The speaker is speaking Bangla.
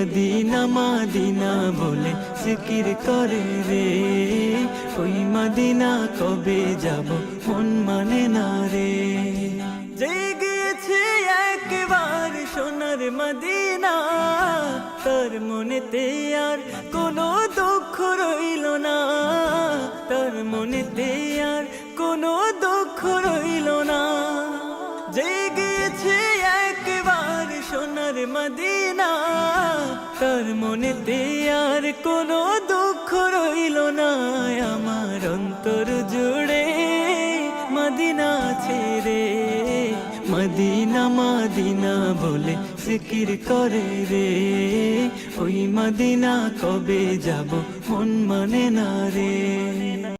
মদিনা মদিনা বলে জিকির করে রে। ওই মদিনা কবে যাব মন মানে না রে। জেগেছে একবার সোনার মদিনা, তার মনেতে আর কোনো দুঃখ রইল না। তার মনেতে আর কোনো দুঃখ রইল না। জেগেছে একবার সোনার মদিনা তার মনেতে আর কোনো দুঃখ রইল না। আমার অন্তর জুড়ে মদিনা ছেড়ে মদিনা মদিনা বলে জিকির করে রে। ওই মদিনা কবে যাব মন মানে না রে।